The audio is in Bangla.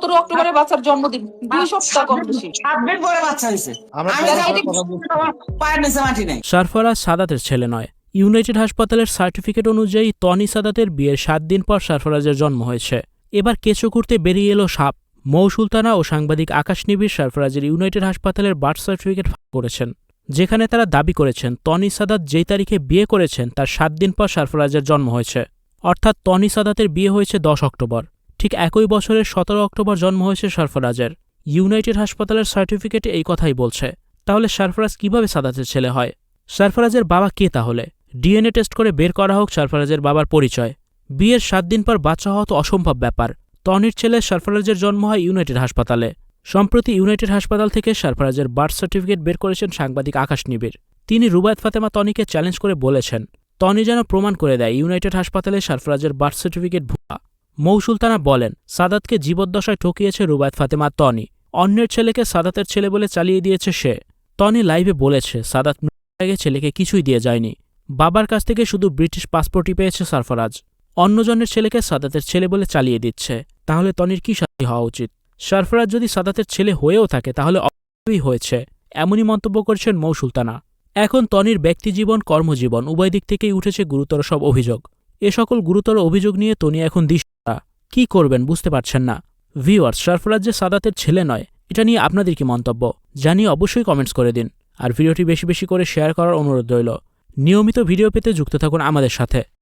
সতেরো অক্টোবরে বাচ্চার জন্মদিন। দুই সপ্তাহ কম বেশি। সারফরাজ সাদাতের ছেলে নয়। ইউনাইটেড হাসপাতালের সার্টিফিকেট অনুযায়ী টনি সাদাতের বিয়ের সাত দিন পর সারফরাজের জন্ম হয়েছে। এবার কেঁচো করতে বেরিয়ে এলো সাপ। মৌ সুলতানা ও সাংবাদিক আকাশ নিবিড় সারফরাজের ইউনাইটেড হাসপাতালের বার্থ সার্টিফিকেট করেছেন। যেখানে তারা দাবি করেছেন টনি সাদাত যেই তারিখে বিয়ে করেছেন তার সাত দিন পর সারফরাজের জন্ম হয়েছে। অর্থাৎ টনি সাদাতের বিয়ে হয়েছে দশ অক্টোবর। ঠিক একই বছরের সতেরো অক্টোবর জন্ম হয়েছে সরফরাজের ইউনাইটেড হাসপাতালের সার্টিফিকেটে এই কথাই বলছে। তাহলে সরফরাজ কীভাবে সাদাতের ছেলে হয়? সরফরাজের বাবা কে তাহলে? ডিএনএ টেস্ট করে বের করা হোক সরফরাজের বাবার পরিচয়। বিয়ের সাত দিন পর বাচ্চা হওয়া তো অসম্ভব ব্যাপার। টনির ছেলে সরফরাজের জন্ম হয় ইউনাইটেড হাসপাতালে। সম্প্রতি ইউনাইটেড হাসপাতাল থেকে সরফরাজের বার্থ সার্টিফিকেট বের করেছেন সাংবাদিক আকাশ নিবির তিনি রুবায়ত ফাতেমা তনিকে চ্যালেঞ্জ করে বলেছেন, তনি যেন প্রমাণ করে দেয় ইউনাইটেড হাসপাতালে সরফরাজের বার্থ সার্টিফিকেট ভুয়া। মৌ সুলতানা বলেন, সাদাতকে জীবদ্দশায় ঠকিয়েছে রুবায়ত ফাতেমা টনি অন্যের ছেলেকে সাদাতের ছেলে বলে চালিয়ে দিয়েছে সে। টনি লাইভে বলেছে, সাদাত আগে ছেলেকে কিছুই দিয়ে যায়নি। বাবার কাছ থেকে শুধু ব্রিটিশ পাসপোর্টই পেয়েছে সারফরাজ। অন্যজনের ছেলেকে সাদাতের ছেলে বলে চালিয়ে দিচ্ছে। তাহলে তনির কি শাস্তি হওয়া উচিত? সারফরাজ যদি সাদাতের ছেলে হয়েও থাকে, তাহলে অবশ্যই হয়েছে, এমনই মন্তব্য করছেন মৌ সুলতানা এখন তনির ব্যক্তিজীবন, কর্মজীবন উভয় দিক থেকেই উঠেছে গুরুতর সব অভিযোগ। এ সকল গুরুতর অভিযোগ নিয়ে তনি এখন দিশা কি করবেন বুঝতে পারছেন না। ভিউয়ার্স, সরফরাজ যে সাদাতের ছেলে নয়, এটা নিয়ে আপনাদের কি মন্তব্য? জানিয়ে অবশ্যই কমেন্টস করে দিন। আর ভিডিওটি বেশি বেশি করে শেয়ার করার অনুরোধ রইল। নিয়মিত ভিডিও পেতে যুক্ত থাকুন আমাদের সাথে।